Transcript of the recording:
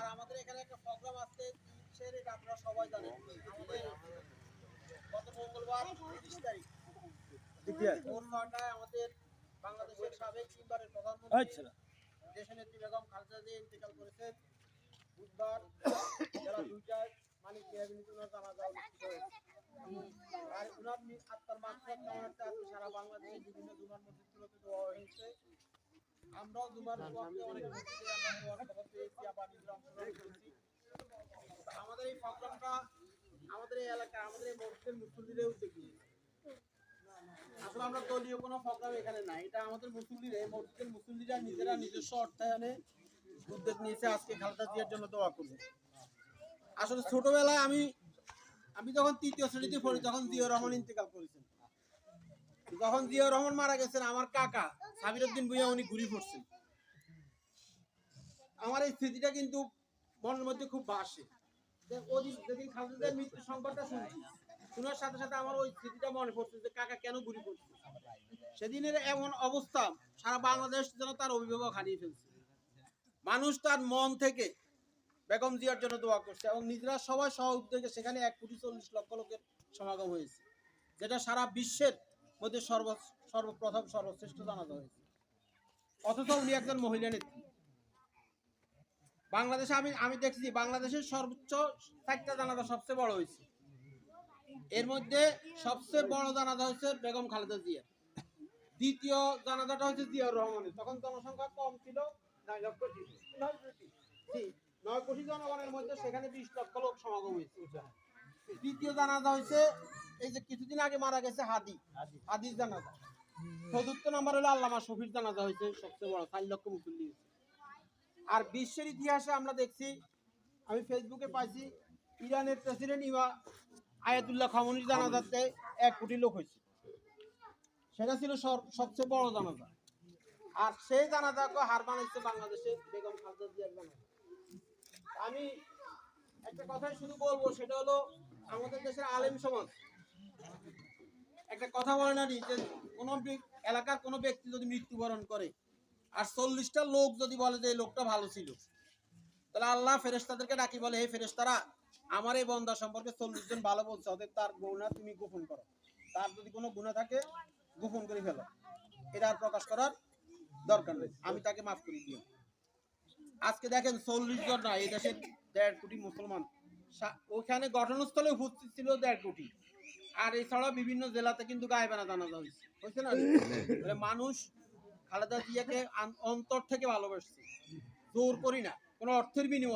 আর আমাদের এখানে একটা প্রোগ্রাম আছে সেটা এটা আপনারা সবাই জানেন। আমাদের গত মঙ্গলবার তিরিশ তারিখ। ভোর নয়টায় আমাদের বাংলাদেশের সাবেক তিনবারের প্রধানমন্ত্রী দেশনেত্রী বেগম খালেদা জিয়া ইন্তেকাল করেছেন। বুধবার বেলা দুইটায় মানিক মেয়াবিনী ওনার জানাজা অনুষ্ঠিত হয়েছে। আর উনার নি- আত্মার মাত্রা আজকে সারা বাংলাদেশে বিভিন্ন জুমার মসজিদগুলোতে হয়েছে। আমরাও জুমার ওয়াক্তে অনেক আমাদের এই আমাদের আসলে আমরা এটা আমাদের নিজেরা নিজস্ব অর্থায়নে নিয়েছে। আজকে জন্য আসলে ছোটবেলায় আমি আমি যখন তৃতীয় শ্রেণীতে পড়ি, তখন জিয়াউর রহমান ইন্তেকাল করেছেন। যখন জিয়াউর রহমান মারা গেছেন, আমার কাকা সাবিরুদ্দিন ভুইয়া, উনি ঘুরি পড়ছেন। আমার এই স্মৃতিটা কিন্তু মনের মধ্যে খুব বাসে যেদিন খালেদার মৃত্যু সংবাদটা শুনছি শোনার সাথে সাথে আমার ওই স্মৃতিটা মনে পড়ছে যে কাকা কেন ঘুরি পড়ছে সেদিনের এমন অবস্থা সারা বাংলাদেশ যেন তার অভিভাবক হারিয়ে ফেলছে। মানুষ তার মন থেকে বেগম জিয়ার জন্য দোয়া করছে এবং নিজেরা সবাই সহ উদ্যোগে সেখানে এক কোটি চল্লিশ লক্ষ লোকের সমাগম হয়েছে, যেটা সারা বিশ্বের মধ্যে সর্ব, সর্বপ্রথম সর্বশ্রেষ্ঠ জানাজা হয়েছে। অথচ উনি একজন মহিলা নেত্রী। বাংলাদেশে আমি আমি দেখছি বাংলাদেশের সর্বোচ্চ চারটা জানাজা সবচেয়ে বড় হয়েছে। এর মধ্যে সবচেয়ে বড় জানাজা হচ্ছে বেগম খালেদা জিয়া। দ্বিতীয় জানাজাটা হচ্ছে জিয়াউর রহমানের। তখন জনসংখ্যা কম ছিল নয় লক্ষ কোটি। নয় কোটি জনগণের মধ্যে সেখানে বিশ লক্ষ লোক সমাগম হয়েছে। তৃতীয় জানাজা হয়েছে এই যে কিছুদিন আগে মারা গেছে হাদি। হাদির জানাজা। চতুর্থ নম্বর হলো আল্লামা শফির জানাজা হয়েছে সবচেয়ে বড় চার লক্ষ মুসল্লি হয়েছে। আর বিশ্বের ইতিহাসে আমরা দেখছি, আমি ফেসবুকে পাইছি, ইরানের প্রেসিডেন্ট ইমা আয়াতুল্লাহ খামনির জানাজাতে এক কোটি লোক হয়েছে। সেটা ছিল সবচেয়ে বড় জানাজা। আর সেই জানাজাকে হার বানাইছে বাংলাদেশের বেগম খালেদা জানাজা। আমি একটা কথাই শুধু বলব, সেটা হলো আমাদের দেশের আলেম সমাজ। একটা কথা বলে না যে কোনো এলাকার কোনো ব্যক্তি যদি মৃত্যুবরণ করে আর চল্লিশটা লোক যদি বলে যে এই লোকটা ভালো ছিল তাহলে আল্লাহ ফেরেস্তাদেরকে ডাকি বলে হে ফেরেস্তারা আমার এই বন্দা সম্পর্কে চল্লিশ জন ভালো বলছে অতএব তার গুণা তুমি গোপন করো। তার যদি কোনো গুণা থাকে গোপন করে ফেলো। এটা আর প্রকাশ করার দরকার নেই। আমি তাকে মাফ করে দিও আজকে দেখেন চল্লিশ জন না এই দেশের দেড় কোটি মুসলমান। ওখানে ঘটনাস্থলে উপস্থিত ছিল দেড় কোটি। আর এছাড়া বিভিন্ন জেলাতে কিন্তু গায়েবানা জানাজা হয়েছে। হয়েছে না? তাহলে মানুষ খালেদা জিয়াকে অন্তর থেকে ভালোবাসছি। জোর করি না। কোনো অর্থের বিনিময়